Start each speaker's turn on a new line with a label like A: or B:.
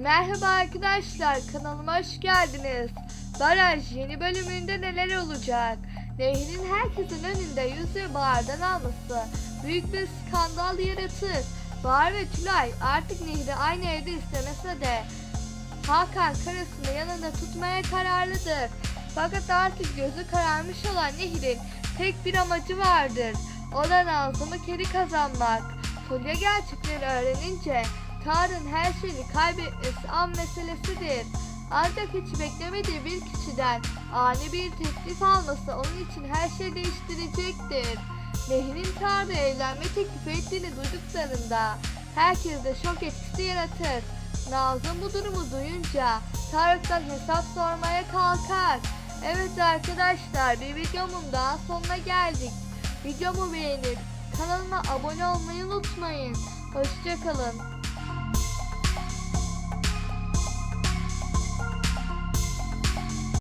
A: Merhaba arkadaşlar kanalıma hoş geldiniz. Baraj yeni bölümünde neler olacak? Nehrin herkesin önünde yüzüğü Bahar'dan alması büyük bir skandal yaratır. Bahar ve Tülay artık Nehri aynı evde istemese de Hakan karısını yanında tutmaya kararlıdır. Fakat artık gözü kararmış olan Nehir'in tek bir amacı vardır. O da Nazım'ı geri kazanmak. Fulya gerçekleri öğrenince Tarık'ın her şeyini kaybetmesi an meselesidir. Ancak hiç beklemediği bir kişiden ani bir teklif alması onun için her şeyi değiştirecektir. Nehir'in Tarık'ı evlenme teklif ettiğini duyduklarında herkeste şok etkisi yaratır. Nazım bu durumu duyunca Tarık'tan hesap sormaya kalkar. Evet arkadaşlar bir videomun daha sonuna geldik. Videomu beğenip kanalıma abone olmayı unutmayın. Hoşçakalın.